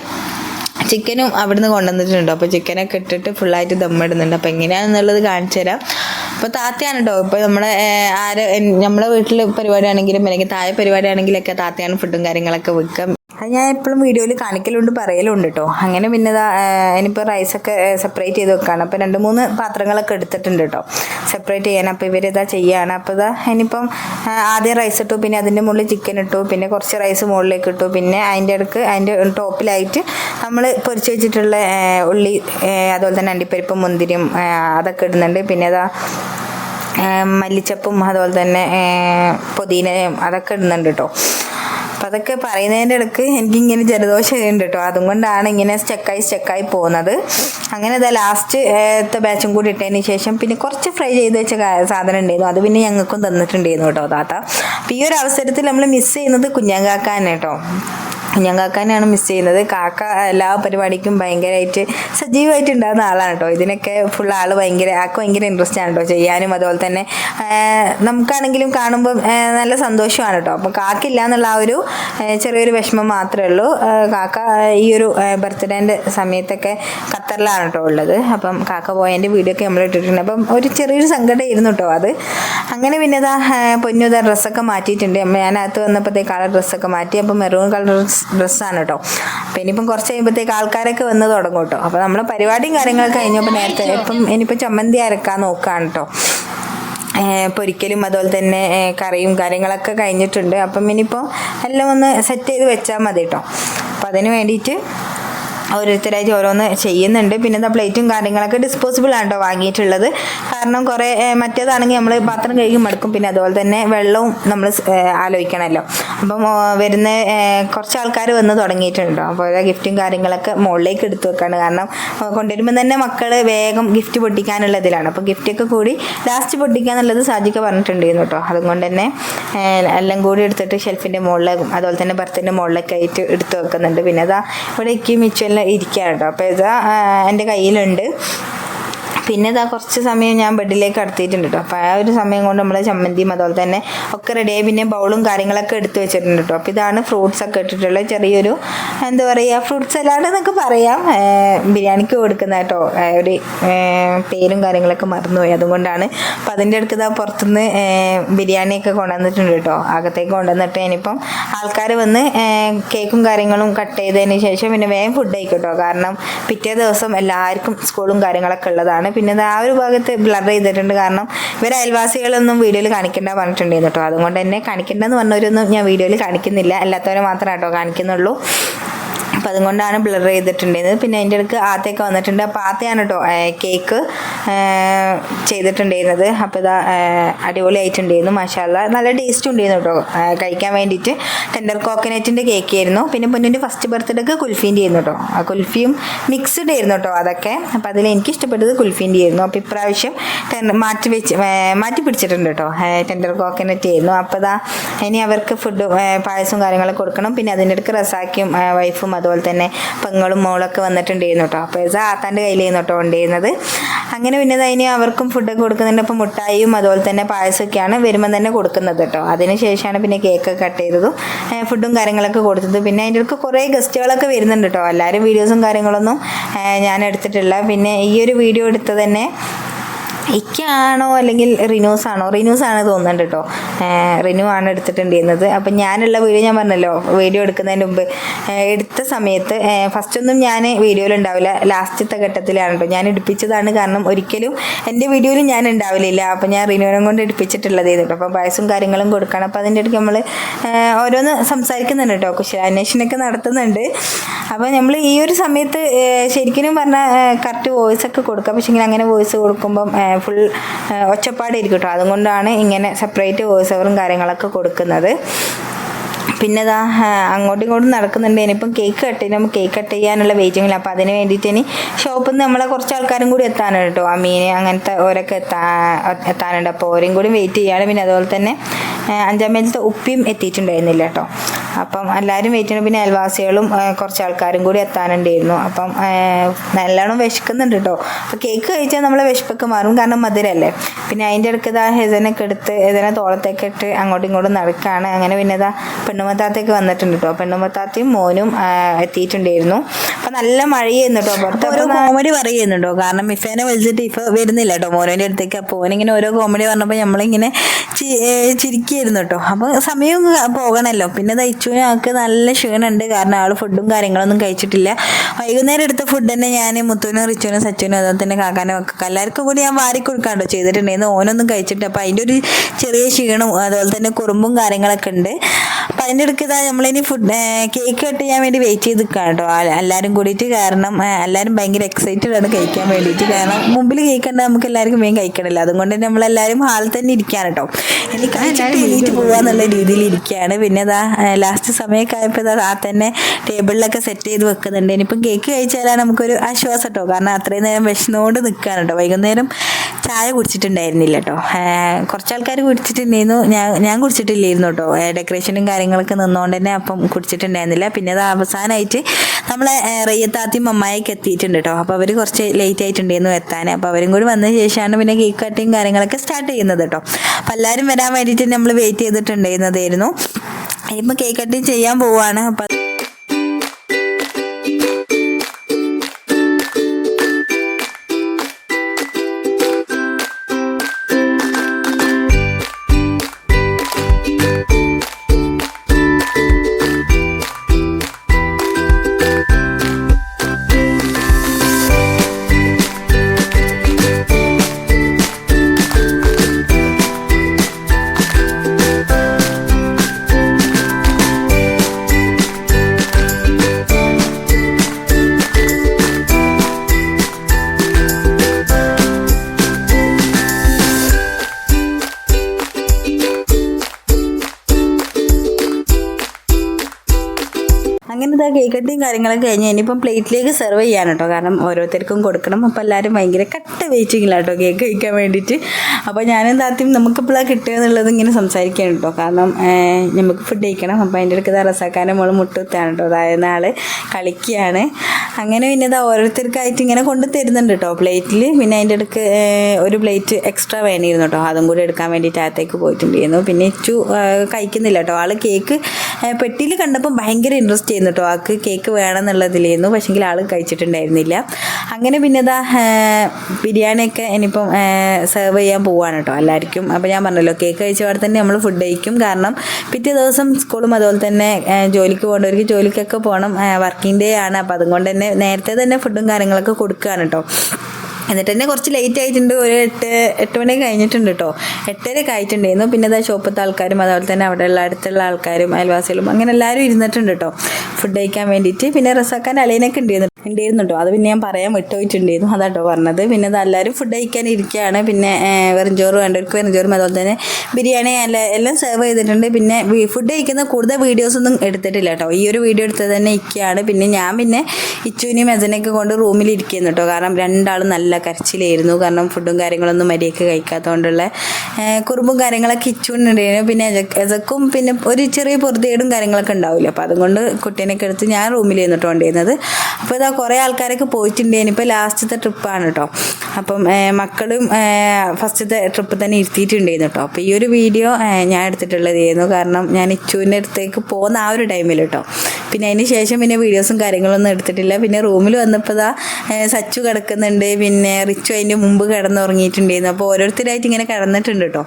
ചിക്കനും അവിടുന്ന് കൊണ്ടുവന്നിട്ടുണ്ട്. അപ്പോൾ ചിക്കനൊക്കെ ഇട്ടിട്ട് ഫുള്ളായിട്ട് ദമ്മിടുന്നുണ്ട്. അപ്പോൾ എങ്ങനെയാണെന്നുള്ളത് കാണിച്ചു തരാം. അപ്പോൾ താത്തയാണ് കേട്ടോ ഇപ്പോൾ നമ്മുടെ ആരോ നമ്മളെ വീട്ടിൽ പരിപാടി ആണെങ്കിലും അല്ലെങ്കിൽ താഴെ പരിപാടി ആണെങ്കിലൊക്കെ താത്തയാണ് ഫുഡും കാര്യങ്ങളൊക്കെ വെക്കുക അത് ഞാൻ എപ്പോഴും വീഡിയോയിൽ കാണിക്കലുണ്ട് പറയലുണ്ട് കേട്ടോ അങ്ങനെ പിന്നെ ഇനിയിപ്പോൾ റൈസൊക്കെ സെപ്പറേറ്റ് ചെയ്ത് വെക്കുകയാണ് അപ്പോൾ രണ്ട് മൂന്ന് പാത്രങ്ങളൊക്കെ എടുത്തിട്ടുണ്ട് കേട്ടോ സെപ്പറേറ്റ് ചെയ്യാൻ. അപ്പോൾ ഇവരിതാ ചെയ്യുകയാണ് അപ്പോൾ ഇതാ ഇനിയിപ്പം ആദ്യം റൈസ് ഇട്ടു പിന്നെ അതിന്റെ മുകളിൽ ചിക്കൻ ഇട്ടു പിന്നെ കുറച്ച് റൈസ് മുകളിലേക്ക് ഇട്ടു പിന്നെ അതിന്റെ ഇടയ്ക്ക് അതിന്റെ ടോപ്പിലായിട്ട് നമ്മൾ പൊരിച്ച് വെച്ചിട്ടുള്ള ഉള്ളി അതുപോലെ തന്നെ അണ്ടിപ്പരിപ്പും മുന്തിരിയും അതൊക്കെ ഇടുന്നുണ്ട്. പിന്നെ അതാ മല്ലിച്ചപ്പും അതുപോലെ തന്നെ പുതിനയും അതൊക്കെ ഇടുന്നുണ്ട് കേട്ടോ അപ്പം അതൊക്കെ പറയുന്നതിന്റെ ഇടയ്ക്ക് എനിക്കിങ്ങനെ ജലദോഷം ഉണ്ട് കേട്ടോ അതുകൊണ്ടാണ് ഇങ്ങനെ സ്റ്റക്കായി സ്റ്റക്കായി പോകുന്നത്. അങ്ങനെ ഇതാ ലാസ്റ്റ് ബാച്ചും കൂടി ഇട്ടതിന് ശേഷം പിന്നെ കുറച്ച് ഫ്രൈ ചെയ്ത് വെച്ച സാധനം ഉണ്ടായിരുന്നു അത് പിന്നെ ഞങ്ങൾക്കും തന്നിട്ടുണ്ടായിരുന്നു കേട്ടോ താത്ത. അപ്പം ഈ ഒരു അവസരത്തിൽ നമ്മൾ മിസ് ചെയ്യുന്നത് കുഞ്ഞാങ്കാക്കാനാണ് കേട്ടോ കുഞ്ഞാങ്കാക്കാനെയാണ് മിസ് ചെയ്യുന്നത്. കാക്ക എല്ലാ പരിപാടിക്കും ഭയങ്കരമായിട്ട് സജീവമായിട്ട് ഉണ്ടാകുന്ന ആളാണ് കേട്ടോ ഇതിനൊക്കെ ഫുൾ ആൾ ഭയങ്കര ആക്ക് ഭയങ്കര ഇൻട്രസ്റ്റ് ആണ് കേട്ടോ ചെയ്യാനും അതുപോലെ തന്നെ നമുക്കാണെങ്കിലും കാണുമ്പോൾ നല്ല സന്തോഷമാണ് കേട്ടോ അപ്പോൾ കാക്കില്ല എന്നുള്ള ആ ഒരു ചെറിയൊരു വിഷമം മാത്രമേ ഉള്ളൂ. കാക്ക ഈ ഒരു ബർത്ത്ഡേന്റെ സമയത്തൊക്കെ ഖത്തറിലാണ് കേട്ടോ ഉള്ളത്. അപ്പം കാക്ക പോയതിന്റെ വീഡിയോ ഒക്കെ നമ്മൾ ഇട്ടിട്ടുണ്ട്. അപ്പം ഒരു ചെറിയൊരു സങ്കടം ഇരുന്നു കേട്ടോ അത്. അങ്ങനെ പിന്നെ ഇതാ പൊന്നുതാ ഡ്രസ്സൊക്കെ മാറ്റിയിട്ടുണ്ട്. അമ്മ ഞാനകത്ത് വന്നപ്പോഴത്തേക്ക് കളർ ഡ്രസ്സൊക്കെ മാറ്റി. അപ്പം മെറൂൺ കളർ ഡ്രസ്സാണ് കേട്ടോ അപ്പം ഇനിയിപ്പം കുറച്ച് കഴിയുമ്പോഴത്തേക്ക് ആൾക്കാരൊക്കെ വന്ന് തുടങ്ങും കേട്ടോ അപ്പോൾ നമ്മൾ പരിപാടിയും കാര്യങ്ങളൊക്കെ കഴിഞ്ഞപ്പോൾ നേരത്തെ ഇപ്പം ഇനിയിപ്പോൾ ചമ്മന്തി അരക്കാൻ നോക്കുകയാണ് കേട്ടോ പൊരിക്കലും അതുപോലെ തന്നെ കറിയും കാര്യങ്ങളൊക്കെ കഴിഞ്ഞിട്ടുണ്ട്. അപ്പം ഇനിയിപ്പോൾ എല്ലാം ഒന്ന് സെറ്റ് ചെയ്ത് വെച്ചാൽ മതി കേട്ടോ അപ്പം അതിന് വേണ്ടിയിട്ട് ഓരോരുത്തരായിട്ട് ഓരോന്ന് ചെയ്യുന്നുണ്ട്. പിന്നെ എന്താ പ്ലേറ്റും കാര്യങ്ങളൊക്കെ ഡിസ്പോസിബിൾ ആണ് കേട്ടോ വാങ്ങിയിട്ടുള്ളത്. കാരണം കുറേ മറ്റേതാണെങ്കിൽ നമ്മൾ പാത്രം കഴുകി മടുക്കും. പിന്നെ അതുപോലെ തന്നെ വെള്ളവും നമ്മൾ ആലോചിക്കണമല്ലോ അപ്പം വരുന്ന കുറച്ച് ആൾക്കാർ വന്ന് തുടങ്ങിയിട്ടുണ്ടോ? അപ്പോൾ ഗിഫ്റ്റും കാര്യങ്ങളൊക്കെ മുകളിലേക്ക് എടുത്തു വെക്കാണ്. കാരണം കൊണ്ടുവരുമ്പോൾ തന്നെ മക്കൾ വേഗം ഗിഫ്റ്റ് പൊട്ടിക്കാനുള്ള ഇതിലാണ് അപ്പോൾ ഗിഫ്റ്റൊക്കെ കൂടി ലാസ്റ്റ് പൊട്ടിക്കാന്നുള്ളത് സാജിക്ക പറഞ്ഞിട്ടുണ്ടായിരുന്നു കേട്ടോ അതുകൊണ്ട് തന്നെ എല്ലാം കൂടി എടുത്തിട്ട് ഷെൽഫിന്റെ മുകളിലേക്കും അതുപോലെ തന്നെ ബർത്തിന്റെ മുകളിലൊക്കെ ആയിട്ട് എടുത്ത് വെക്കുന്നുണ്ട്. പിന്നെ അതാ ഇവിടെ ഇക്കി ഇരിക്കുകയാണ് കേട്ടോ അപ്പോൾ ഇത് എന്റെ കയ്യിലുണ്ട്. പിന്നെ ഇതാ കുറച്ച് സമയം ഞാൻ ബെഡിലേക്ക് കടത്തിയിട്ടുണ്ട് കേട്ടോ അപ്പോൾ ആ ഒരു സമയം കൊണ്ട് നമ്മൾ ചമ്മന്തിയും അതുപോലെ തന്നെ ഒക്കെ റെഡിയായി പിന്നെ ബൗളും കാര്യങ്ങളൊക്കെ എടുത്ത് വെച്ചിട്ടുണ്ട് കേട്ടോ അപ്പോൾ ഇതാണ് ഫ്രൂട്ട്സ് ഒക്കെ ഇട്ടിട്ടുള്ള ചെറിയൊരു എന്താ പറയുക ഫ്രൂട്ട് സലാഡ് എന്നൊക്കെ പറയാം. ബിരിയാണിക്ക് കൊടുക്കുന്ന കേട്ടോ ഒരു പേരും കാര്യങ്ങളൊക്കെ മറന്നുപോയി. അതുകൊണ്ടാണ് അപ്പോൾ അതിന്റെ അടുത്ത് ഇതാ പുറത്തുനിന്ന് ബിരിയാണിയൊക്കെ കൊണ്ടുവന്നിട്ടുണ്ട് കേട്ടോ അകത്തേക്ക് കൊണ്ടുവന്നിട്ട് ഇനിയിപ്പം ആൾക്കാർ വന്ന് കേക്കും കാര്യങ്ങളും കട്ട് ചെയ്തതിന് ശേഷം പിന്നെ വേഗം ഫുഡ് ആയിക്കോട്ടോ കാരണം പിറ്റേ ദിവസം എല്ലാവർക്കും സ്കൂളും കാര്യങ്ങളൊക്കെ ഉള്ളതാണ്. പിന്നെ ആ ഒരു ഭാഗത്ത് ബ്ലർ ചെയ്തിട്ടുണ്ട്. കാരണം ഇവർ അയൽവാസികളൊന്നും വീഡിയോയിൽ കാണിക്കേണ്ട പറഞ്ഞിട്ടുണ്ടായിരുന്നു കേട്ടോ അതുകൊണ്ട് തന്നെ കാണിക്കേണ്ടെന്ന് പറഞ്ഞവരൊന്നും ഞാൻ വീഡിയോയിൽ കാണിക്കുന്നില്ല. അല്ലാത്തവരെ മാത്രമേ കേട്ടോ കാണിക്കുന്നുള്ളൂ. അപ്പം അതുകൊണ്ടാണ് ബ്ലർ ചെയ്തിട്ടുണ്ടായിരുന്നത്. പിന്നെ അതിന്റെ ഇടയ്ക്ക് ആദ്യമൊക്കെ വന്നിട്ടുണ്ട്. അപ്പോൾ ആദ്യമാണ് കേട്ടോ കേക്ക് ചെയ്തിട്ടുണ്ടായിരുന്നത്. അപ്പോൾ ഇതാ അടിപൊളി അടിപൊളിയായിട്ടുണ്ടായിരുന്നു മഷാല നല്ല ടേസ്റ്റ് ഉണ്ടായിരുന്നു കേട്ടോ കഴിക്കാൻ വേണ്ടിയിട്ട്. ടെൻഡർ കോക്കനറ്റിന്റെ കേക്ക് ആയിരുന്നു. പിന്നെ പൊന്നിന്റെ ഫസ്റ്റ് ബർത്ത്ഡേക്ക് കുൽഫീന്റെ ആയിരുന്നു കേട്ടോ ആ കുൽഫിയും മിക്സ്ഡ് ആയിരുന്നു കേട്ടോ അതൊക്കെ. അപ്പോൾ അതിൽ എനിക്ക് ഇഷ്ടപ്പെട്ടത് കുൽഫീന്റെ ആയിരുന്നു. അപ്പോൾ ഇപ്രാവശ്യം മാറ്റി വെച്ച് മാറ്റി പിടിച്ചിട്ടുണ്ട് കേട്ടോ ടെൻഡർ കോക്കനറ്റ് ആയിരുന്നു. അപ്പോൾ ഇതാ ഇനി അവർക്ക് ഫുഡ് പായസവും കാര്യങ്ങളൊക്കെ കൊടുക്കണം. പിന്നെ അതിന്റെ അടുക്ക് റസാക്കിയും വൈഫും വൈഫും അതുപോലെ തന്നെ പെങ്ങളും മോളൊക്കെ വന്നിട്ടുണ്ടായിരുന്നു കേട്ടോ അപ്പോൾ ഇത് ആത്താന്റെ കയ്യിലായിരുന്നു കേട്ടോ ഉണ്ടായിരുന്നത് അങ്ങനെ പിന്നെ അതിന് അവർക്കും ഫുഡൊക്കെ കൊടുക്കുന്നുണ്ട്. അപ്പോൾ മുട്ടായിയും അതുപോലെ തന്നെ പായസമൊക്കെയാണ് വരുമ്പം തന്നെ കൊടുക്കുന്നത് കേട്ടോ അതിന് ശേഷമാണ് പിന്നെ കേക്ക് കട്ട് ചെയ്തതും. ഫുഡും കാര്യങ്ങളൊക്കെ കൊടുത്തത്. പിന്നെ അതിന്റെ അടുത്ത് കുറേ ഗസ്റ്റുകളൊക്കെ വരുന്നുണ്ട് കേട്ടോ എല്ലാവരും വീഡിയോസും കാര്യങ്ങളൊന്നും ഞാൻ എടുത്തിട്ടില്ല. പിന്നെ ഈ ഒരു വീഡിയോ എടുത്ത് തന്നെ ഇക്കാണോ അല്ലെങ്കിൽ റിനൂസ് ആണോ റിനൂസ് ആണ് തോന്നുന്നുണ്ട് കേട്ടോ റിനു ആണ് എടുത്തിട്ടുണ്ടിരുന്നത് അപ്പം ഞാനുള്ള വീഡിയോ ഞാൻ പറഞ്ഞല്ലോ വീഡിയോ എടുക്കുന്നതിന് മുമ്പ്. എടുത്ത സമയത്ത് ഫസ്റ്റ് ഒന്നും ഞാൻ വീഡിയോയിൽ ഉണ്ടാവില്ല. ലാസ്റ്റത്തെ ഘട്ടത്തിലാണ് കേട്ടോ ഞാൻ എടുപ്പിച്ചതാണ് കാരണം ഒരിക്കലും എന്റെ വീഡിയോയിൽ ഞാൻ ഉണ്ടാവില്ല അപ്പം ഞാൻ റിനുവിനെ കൊണ്ട് എടുപ്പിച്ചിട്ടുള്ളത് കേട്ടോ അപ്പം വയസ്സും കാര്യങ്ങളും കൊടുക്കണം. അപ്പം അതിന്റെ ഇടയ്ക്ക് നമ്മൾ ഓരോന്ന് സംസാരിക്കുന്നുണ്ട് കേട്ടോ കുശലാന്വേഷണമൊക്കെ നടത്തുന്നുണ്ട്. അപ്പോൾ നമ്മൾ ഈ ഒരു സമയത്ത് ശരിക്കും പറഞ്ഞാൽ കറക്റ്റ് വോയിസ് ഒക്കെ കൊടുക്കാം. പക്ഷേ അങ്ങനെ വോയിസ് കൊടുക്കുമ്പം ഫുൾ ഒച്ചപ്പാടായിരിക്കും കേട്ടോ. അതുകൊണ്ടാണ് ഇങ്ങനെ സെപ്പറേറ്റ് വോയിസ് ഓവറും കാര്യങ്ങളൊക്കെ കൊടുക്കുന്നത്. പിന്നെ ഇതാ അങ്ങോട്ടും ഇങ്ങോട്ടും നടക്കുന്നുണ്ട്. ഇനിയിപ്പം കേക്ക് കട്ട് ചെയ്യണം കേക്ക് കട്ട് ചെയ്യാനുള്ള വെയിറ്റിംഗില്ല അപ്പോൾ അതിന് വേണ്ടിയിട്ട് ഇനി ഷോപ്പിൽ നിന്ന് നമ്മളെ കുറച്ച് ആൾക്കാരും കൂടി എത്താനുണ്ട് കേട്ടോ. ആ മീനെ അങ്ങനത്തെ ഓരൊക്കെ എത്താ എത്താനുണ്ട്. അപ്പോൾ ഓരും കൂടി വെയിറ്റ് ചെയ്യാണ്. പിന്നെ അതുപോലെ തന്നെ അഞ്ചാം മേലത്തെ ഉപ്പിയും എത്തിയിട്ടുണ്ടായിരുന്നില്ല കേട്ടോ. അപ്പം എല്ലാവരും വെയിറ്റ് ചെയ്യണം. പിന്നെ അയൽവാസികളും കുറച്ച് ആൾക്കാരും കൂടി എത്താനുണ്ടായിരുന്നു. അപ്പം നല്ലോണം വിശക്കുന്നുണ്ട് കേട്ടോ അപ്പോൾ കേക്ക് കഴിച്ചാൽ നമ്മളെ വിശപ്പൊക്കെ മാറും. കാരണം മധുരല്ലേ. പിന്നെ അതിന്റെ ഇടയ്ക്ക് ഇതാ ഹെസനൊക്കെ എടുത്ത് ഹെസനെ തോളത്തേക്ക് ഇട്ട് അങ്ങോട്ടും ഇങ്ങോട്ടും നടക്കുകയാണ് അങ്ങനെ പിന്നെ ഇതാ പെണ്ണുമത്താത്തേക്ക് വന്നിട്ടുണ്ട് കേട്ടോ പെണ്ണുമത്താത്തയും മോനും എത്തിയിട്ടുണ്ടായിരുന്നു. അപ്പം നല്ല മഴയായിരുന്നു കേട്ടോ പുറത്ത് ഓരോ കോമഡി പറയുന്നുണ്ടോ? കാരണം ഇഫേനെ വിളിച്ചിട്ട് ഇഫ വരുന്നില്ല കേട്ടോ മോനോന്റെ അടുത്തേക്ക്. അപ്പോൾ ഓനിങ്ങനെ ഓരോ കോമഡി പറഞ്ഞപ്പോൾ നമ്മളിങ്ങനെ ചിരിക്കായിരുന്നു കേട്ടോ അപ്പോൾ സമയം പോകണമല്ലോ പിന്നെ തയ്ച്ചുവിന് ആൾക്ക് നല്ല ക്ഷീണമുണ്ട്. കാരണം ആൾ ഫുഡും കാര്യങ്ങളൊന്നും കഴിച്ചിട്ടില്ല. വൈകുന്നേരം എടുത്ത ഫുഡ് തന്നെ ഞാൻ മുത്തുവിനും റിച്ചുവിനും സച്ചുവിനും അതുപോലെ തന്നെ കാക്കാനും ഒക്കെ. എല്ലാവർക്കും കൂടി ഞാൻ വാരി കൊടുക്കാണ്ടോ ചെയ്തിട്ടുണ്ടായിരുന്നു ഓനൊന്നും കഴിച്ചിട്ട് അപ്പോൾ അതിന്റെ ഒരു ചെറിയ ക്ഷീണവും അതുപോലെ തന്നെ കുറുമ്പും കാര്യങ്ങളൊക്കെ ഉണ്ട്. അപ്പം അതിന്റെ ഇടയ്ക്ക് ഇതാ നമ്മളിനി ഫുഡ് കേക്ക് കട്ട് ചെയ്യാൻ വേണ്ടി വെയിറ്റ് ചെയ്ത് നിൽക്കാം കേട്ടോ എല്ലാവരും കൂടിയിട്ട് കാരണം എല്ലാവരും ഭയങ്കര എക്സൈറ്റഡ് ആണ് കഴിക്കാൻ വേണ്ടിയിട്ട്. കാരണം മുമ്പിൽ കേക്ക് കണ്ടാൽ നമുക്ക് എല്ലാവർക്കും വേഗം കഴിക്കണമല്ലോ. അതുകൊണ്ട് തന്നെ നമ്മളെല്ലാവരും ഹാളിൽ തന്നെ ഇരിക്കുകയാണ് കേട്ടോ എനിക്ക് എണീറ്റ് പോകാന്നുള്ള രീതിയിൽ ഇരിക്കുകയാണ്. പിന്നെ ഇതാ ലാസ്റ്റ് സമയമൊക്കെ ആയപ്പോൾ ഇതാ ആ തന്നെ ടേബിളിലൊക്കെ സെറ്റ് ചെയ്ത് വെക്കുന്നുണ്ട്. ഇനിയിപ്പം കേക്ക് കഴിച്ചാലാ നമുക്കൊരു ആശ്വാസം കേട്ടോ കാരണം അത്രയും നേരം വിശന്നുകൊണ്ട് നിൽക്കുകയാണ് കേട്ടോ വൈകുന്നേരം ചായ കുടിച്ചിട്ടുണ്ടായിരുന്നില്ല കേട്ടോ കുറച്ച് ആൾക്കാർ കുടിച്ചിട്ടുണ്ടായിരുന്നു. ഞാൻ ഞാൻ കുടിച്ചിട്ടില്ലായിരുന്നു കേട്ടോ ഡെക്കറേഷനും കാര്യങ്ങളൊക്കെ നിന്നുകൊണ്ട് തന്നെ അപ്പം കുടിച്ചിട്ടുണ്ടായിരുന്നില്ല. പിന്നെ അത് അവസാനമായിട്ട് നമ്മളെ റയ്യത്താത്തിയും അമ്മായിക്ക് എത്തിയിട്ടുണ്ട് കേട്ടോ അപ്പോൾ അവർ കുറച്ച് ലേറ്റ് ആയിട്ടുണ്ടായിരുന്നു എത്താൻ. അപ്പോൾ അവരും കൂടി വന്ന ശേഷമാണ് പിന്നെ കേക്ക് കട്ടിങ് കാര്യങ്ങളൊക്കെ സ്റ്റാർട്ട് ചെയ്യുന്നത് കേട്ടോ അപ്പോൾ എല്ലാവരും വരാൻ വേണ്ടിയിട്ട് നമ്മൾ വെയിറ്റ് ചെയ്തിട്ടുണ്ടായിരുന്നതായിരുന്നു. ഇപ്പം കേക്ക് കട്ടിങ് ചെയ്യാൻ പോവുകയാണ് അപ്പം കാര്യങ്ങളൊക്കെ കഴിഞ്ഞ് ഇനിയിപ്പം പ്ലേറ്റിലേക്ക് സെർവ് ചെയ്യാൻ കേട്ടോ. കാരണം ഓരോരുത്തർക്കും കൊടുക്കണം. അപ്പോൾ എല്ലാവരും ഭയങ്കര കട്ട വെയിറ്റിങ്ങിലാണ് കേട്ടോ കേക്ക് കഴിക്കാൻ വേണ്ടിയിട്ട്. അപ്പോൾ ഞാനും താത്തിയും നമുക്കിപ്പോഴാണ് കിട്ടുക എന്നുള്ളത് ഇങ്ങനെ സംസാരിക്കാൻ കേട്ടോ. കാരണം നമുക്ക് ഫുഡ് കഴിക്കണം. അപ്പോൾ അതിന്റെ അടുത്ത് റസാക്കാന്റെ മോൾ മുട്ടുത്താണ് കേട്ടോ. അതായത് നാൾ കളിക്കുകയാണ്. അങ്ങനെ പിന്നെ ഇതാ ഓരോരുത്തർക്കായിട്ട് ഇങ്ങനെ കൊണ്ട് തരുന്നുണ്ട് കേട്ടോ. പ്ലേറ്റിൽ പിന്നെ അതിന്റെ അടുക്ക് ഒരു പ്ലേറ്റ് എക്സ്ട്രാ വേണിയിരുന്നു കേട്ടോ. അതും കൂടി എടുക്കാൻ വേണ്ടിയിട്ട് അകത്തേക്ക് പോയിട്ടുണ്ടായിരുന്നു. പിന്നെ ഇച്ചു കഴിക്കുന്നില്ല കേട്ടോ. ആൾ കേക്ക് പെട്ടിയിൽ കണ്ടപ്പോൾ ഭയങ്കര ഇൻട്രസ്റ്റ് ചെയ്യുന്നു കേട്ടോ. ആൾക്ക് കേക്ക് വേണം എന്നുള്ളതിലായിരുന്നു പക്ഷെങ്കിൽ ആൾ കഴിച്ചിട്ടുണ്ടായിരുന്നില്ല. അങ്ങനെ പിന്നെ ഇതാ ബിരിയാണിയൊക്കെ ഇനിയിപ്പം സെർവ് ചെയ്യാൻ പോവാണ് കേട്ടോ എല്ലാവർക്കും. അപ്പോൾ ഞാൻ പറഞ്ഞല്ലോ കേക്ക് കഴിച്ച പാടെ തന്നെ നമ്മൾ ഫുഡ് കഴിക്കും. കാരണം പിറ്റേ ദിവസം സ്കൂളും അതുപോലെ തന്നെ ജോലിക്ക് പോകേണ്ടവർക്ക് ജോലിക്കൊക്കെ പോകണം വർക്കിംഗ് ഡേ ആണ്. അപ്പോൾ അതുകൊണ്ട് തന്നെ നേരത്തെ തന്നെ ഫുഡും കാര്യങ്ങളൊക്കെ കൊടുക്കുകയാണ് കേട്ടോ എന്നിട്ട് തന്നെ കുറച്ച് ലേറ്റ് ആയിട്ടുണ്ട്. ഒരു എട്ട് എട്ട് മണി കഴിഞ്ഞിട്ടുണ്ട് കേട്ടോ എട്ടരയൊക്കെ ആയിട്ടുണ്ടായിരുന്നു. പിന്നെ അതാ ഷോപ്പത്തെ ആൾക്കാരും അതുപോലെ തന്നെ അവിടെയുള്ള അടുത്തുള്ള ആൾക്കാരും അയൽവാസികളും അങ്ങനെ എല്ലാവരും ഇരുന്നിട്ടുണ്ട് കേട്ടോ ഫുഡ് കഴിക്കാൻ വേണ്ടിയിട്ട്. പിന്നെ റസാക്കാൻ അളിയനൊക്കെ ഉണ്ടായിരുന്നു. ഉണ്ടായിരുന്നു കേട്ടോ അത് പിന്നെ ഞാൻ പറയാൻ വിട്ടുപോയിട്ടുണ്ടായിരുന്നു. അതാട്ടോ പറഞ്ഞത്. പിന്നെ അത് എല്ലാവരും ഫുഡ് കഴിക്കാൻ ഇരിക്കുകയാണ്. പിന്നെ വെറും വെറുംചോറ് വേണ്ടവർക്ക് വെറുംചോറും അതുപോലെ തന്നെ ബിരിയാണി എല്ലാം എല്ലാം സെർവ് ചെയ്തിട്ടുണ്ട്. പിന്നെ ഫുഡ് കഴിക്കുന്ന കൂടുതൽ വീഡിയോസ് ഒന്നും എടുത്തിട്ടില്ല കേട്ടോ ഈ ഒരു വീഡിയോ എടുത്തത് തന്നെ ഇരിക്കുകയാണ് പിന്നെ ഞാൻ പിന്നെ ഇച്ചുവിനെയും മെസനെയൊക്കെ കൊണ്ട് റൂമിൽ ഇരിക്കുന്നു കേട്ടോ കാരണം രണ്ടാളും നല്ല കരച്ചിലായിരുന്നു. കാരണം ഫുഡും കാര്യങ്ങളൊന്നും മര്യാദയ്ക്ക് കഴിക്കാത്തതുകൊണ്ടുള്ള കുറുമ്പും കാര്യങ്ങളൊക്കെ ഇച്ചുകൊണ്ടുണ്ടായിരുന്നു പിന്നെ എജ- പിന്നെ ഒരു ചെറിയ പൊറുതേടും കാര്യങ്ങളൊക്കെ ഉണ്ടാവില്ല. അപ്പോൾ അതുകൊണ്ട് കുട്ടീനൊക്കെ എടുത്ത് ഞാൻ റൂമിൽ നിന്നിട്ട് കൊണ്ടിരുന്നത് അപ്പോൾ ഇതാ കുറേ ആൾക്കാരൊക്കെ പോയിട്ടുണ്ടായിരുന്നു. ഇപ്പോൾ ലാസ്റ്റത്തെ ട്രിപ്പാണ് കേട്ടോ അപ്പം മക്കളും ഫസ്റ്റത്തെ ട്രിപ്പ് തന്നെ ഇരുത്തിയിട്ടുണ്ടായിരുന്നു കേട്ടോ അപ്പോൾ ഈ ഒരു വീഡിയോ ഞാൻ എടുത്തിട്ടുള്ളതായിരുന്നു. കാരണം ഞാൻ ഇച്ചുവിന്റെ അടുത്തേക്ക് പോകുന്ന ആ ഒരു ടൈമിൽ കേട്ടോ പിന്നെ അതിന് ശേഷം പിന്നെ വീഡിയോസും കാര്യങ്ങളൊന്നും എടുത്തിട്ടില്ല. പിന്നെ റൂമിൽ വന്നപ്പോൾ ഇതാ സച്ചു കിടക്കുന്നുണ്ട്. പിന്നെ റിച്ചു അതിന്റെ മുമ്പ് കിടന്നുറങ്ങിയിട്ടുണ്ടായിരുന്നു. അപ്പോൾ ഓരോരുത്തരായിട്ട് ഇങ്ങനെ കിടന്നിട്ടുണ്ട് കേട്ടോ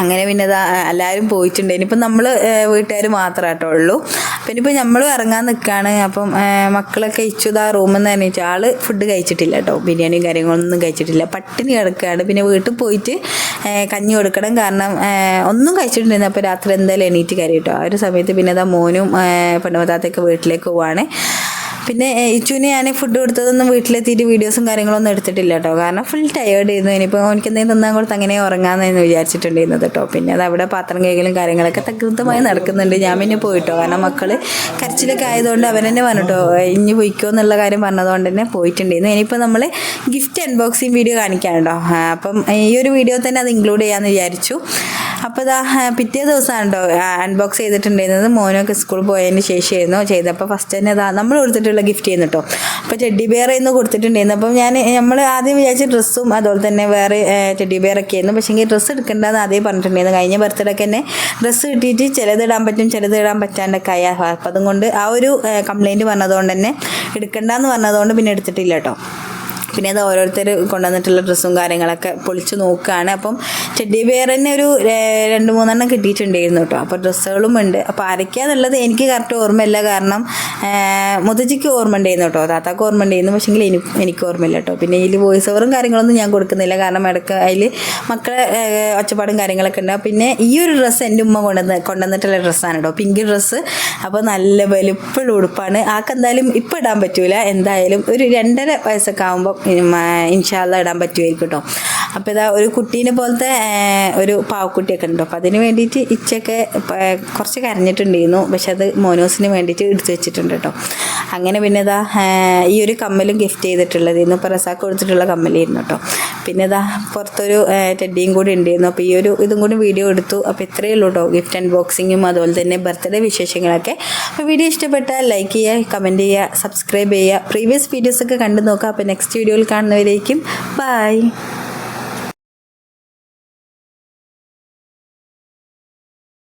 അങ്ങനെ പിന്നെ എല്ലാവരും പോയിട്ടുണ്ട്. ഇപ്പം നമ്മൾ വീട്ടുകാർ മാത്രമേ കേട്ടോ ഉള്ളൂ. അപ്പം ഇനിയിപ്പോൾ നമ്മളും ഇറങ്ങാൻ നിൽക്കുകയാണ് അപ്പം മക്കളൊക്കെ ഇച്ചുതാ റൂമിൽ നിന്ന് പറഞ്ഞിട്ട് ആൾ ഫുഡ് കഴിച്ചിട്ടില്ല കേട്ടോ ബിരിയാണിയും കാര്യങ്ങളൊന്നും കഴിച്ചിട്ടില്ല. പട്ടിണി കിടക്കുകയാണ് പിന്നെ വീട്ടിൽ പോയിട്ട് കഞ്ഞി കൊടുക്കണം. കാരണം ഒന്നും കഴിച്ചിട്ടുണ്ടായിരുന്നു അപ്പോൾ രാത്രി എന്തായാലും എണീറ്റ് കയറി കേട്ടോ ആ ഒരു സമയത്ത് പിന്നെ അതാ മോനും പെണ്ണുമത്താത്തൊക്കെ വീട്ടിലേക്ക് പോവാണ്. പിന്നെ ഇച്ചുവിന് ഞാൻ ഫുഡ് കൊടുത്തതൊന്നും വീട്ടിലെത്തിയിട്ട് വീഡിയോസും കാര്യങ്ങളൊന്നും എടുത്തിട്ടില്ല കേട്ടോ കാരണം ഫുൾ ടയേർഡ് ആയിരുന്നു. ഇനിയിപ്പോൾ എനിക്ക് എന്തെങ്കിലും തിന്നാൻ കൊടുത്ത് അങ്ങനെ ഉറങ്ങാമെന്ന് വിചാരിച്ചിട്ടുണ്ടായിരുന്നത് കേട്ടോ പിന്നെ അത് അവിടെ പാത്രം കൈകളും കാര്യങ്ങളൊക്കെ തകൃതമായി നടക്കുന്നുണ്ട്. ഞാൻ പിന്നെ പോയിട്ടോ കാരണം മക്കൾ കരച്ചിലൊക്കെ ആയതുകൊണ്ട് അവൻ തന്നെ പറഞ്ഞിട്ടോ ഇനി പോയിക്കോ എന്നുള്ള കാര്യം പറഞ്ഞതുകൊണ്ട് തന്നെ പോയിട്ടുണ്ടായിരുന്നു. ഇനിയിപ്പോൾ നമ്മൾ ഗിഫ്റ്റ് അൺബോക്സിങ് വീഡിയോ കാണിക്കാം കേട്ടോ അപ്പം ഈ ഒരു വീഡിയോ തന്നെ അത് ഇൻക്ലൂഡ് ചെയ്യാമെന്ന് വിചാരിച്ചു. അപ്പോൾ ഇതാ പിറ്റേ ദിവസമാണ് കേട്ടോ അൺബോക്സ് ചെയ്തിട്ടുണ്ടായിരുന്നത്. മോനൊക്കെ സ്കൂളിൽ പോയതിന് ശേഷമായിരുന്നു ചെയ്തപ്പോൾ ഫസ്റ്റ് തന്നെ ഇതാ നമ്മൾ കൊടുത്തിട്ടുള്ള ഗിഫ്റ്റ് ചെയ്യുന്നു കേട്ടോ അപ്പോൾ ടെഡി ബിയർ ഇന്ന് കൊടുത്തിട്ടുണ്ടായിരുന്നു അപ്പം ഞാൻ നമ്മൾ ആദ്യം വിചാരിച്ച ഡ്രസ്സും അതുപോലെ തന്നെ വേറെ ടെഡി ബിയർ ഒക്കെ ആയിരുന്നു. പക്ഷേ എനിക്ക് ഡ്രസ്സ് എടുക്കേണ്ടതെന്ന് ആദ്യം പറഞ്ഞിട്ടുണ്ടായിരുന്നു. കഴിഞ്ഞ ബർത്ത്ഡേ ഒക്കെ തന്നെ ഡ്രസ്സ് കിട്ടിയിട്ട് ചിലത് ഇടാൻ പറ്റും ചിലത് ഇടാൻ പറ്റാണ്ടൊക്കെ ആയ. അപ്പം അതുകൊണ്ട് ആ ഒരു കംപ്ലയിന്റ് വന്നതുകൊണ്ട് തന്നെ എടുക്കണ്ടെന്ന് പറഞ്ഞതുകൊണ്ട് പിന്നെ എടുത്തിട്ടില്ല കേട്ടോ പിന്നെ അത് ഓരോരുത്തർ കൊണ്ടുവന്നിട്ടുള്ള ഡ്രസ്സും കാര്യങ്ങളൊക്കെ പൊളിച്ച് നോക്കുകയാണ്. അപ്പം ടെഡി ബിയർ തന്നെ ഒരു രണ്ട് മൂന്നെണ്ണം കിട്ടിയിട്ടുണ്ടായിരുന്നു കേട്ടോ. അപ്പോൾ ഡ്രസ്സുകളും ഉണ്ട്. അപ്പോൾ ആരൊക്കെയാന്നുള്ളത് എനിക്ക് കറക്റ്റ് ഓർമ്മയില്ല. കാരണം മുതജിക്ക് ഓർമ്മ ഉണ്ടായിരുന്നു കേട്ടോ. താത്താക്ക് ഓർമ്മ ഉണ്ടായിരുന്നു. പക്ഷേങ്കിൽ എനിക്ക് എനിക്ക് ഓർമ്മയില്ല കേട്ടോ. പിന്നെ ഇതിൽ വോയിസ് ഓവറും കാര്യങ്ങളൊന്നും ഞാൻ കൊടുക്കുന്നില്ല. കാരണം ഇടയ്ക്ക് അതിൽ മക്കളെ ഒച്ചപ്പാടും കാര്യങ്ങളൊക്കെ ഉണ്ട് പിന്നെ ഈ ഒരു ഡ്രസ്സ് എന്റെ ഉമ്മ കൊണ്ടുവന്ന് കൊണ്ടുവന്നിട്ടുള്ള ഡ്രസ്സാണ് കേട്ടോ. പിങ്ക് ഡ്രസ്സ് അപ്പോൾ നല്ല വലുപ്പമുള്ള ഉടുപ്പാണ്. ആൾക്ക് എന്തായാലും ഇപ്പം ഇടാൻ പറ്റൂല. എന്തായാലും ഒരു രണ്ടര വയസ്സൊക്കെ ആകുമ്പോൾ ഇൻഷാല്ല ഇടാൻ പറ്റുമായിരിക്കും കേട്ടോ അപ്പോൾ ഇതാ ഒരു കുട്ടീനെ പോലത്തെ ഒരു പാവക്കുട്ടിയൊക്കെ ഉണ്ട് അപ്പോൾ അതിന് വേണ്ടിയിട്ട് ഇച്ചൊക്കെ കുറച്ച് കരഞ്ഞിട്ടുണ്ടായിരുന്നു. പക്ഷെ അത് മോനോസിന് വേണ്ടിയിട്ട് എടുത്തു വെച്ചിട്ടുണ്ട് കേട്ടോ അങ്ങനെ പിന്നെ ഇതാ ഈ ഒരു കമ്മലും ഗിഫ്റ്റ് ചെയ്തിട്ടുള്ളത് ഇന്ന് ഇപ്പോൾ റസാക്ക് കൊടുത്തിട്ടുള്ള കമ്മലായിരുന്നു കേട്ടോ പിന്നെ ഇതാ പുറത്തൊരു ടെഡിയും കൂടി ഉണ്ടായിരുന്നു. അപ്പോൾ ഈ ഒരു ഇതും കൂടി വീഡിയോ എടുത്തു. അപ്പോൾ ഇത്രയേ ഉള്ളൂ കേട്ടോ ഗിഫ്റ്റ് അൺബോക്സിങ്ങും അതുപോലെ തന്നെ ബർത്ത്ഡേ വിശേഷങ്ങളൊക്കെ. അപ്പോൾ വീഡിയോ ഇഷ്ടപ്പെട്ടാൽ ലൈക്ക് ചെയ്യുക കമന്റ് ചെയ്യുക സബ്സ്ക്രൈബ് ചെയ്യുക. പ്രീവിയസ് വീഡിയോസൊക്കെ കണ്ടു നോക്കുക. അപ്പോൾ നെക്സ്റ്റ് വീഡിയോയിൽ കാണുന്നവരേക്കും ബൈ.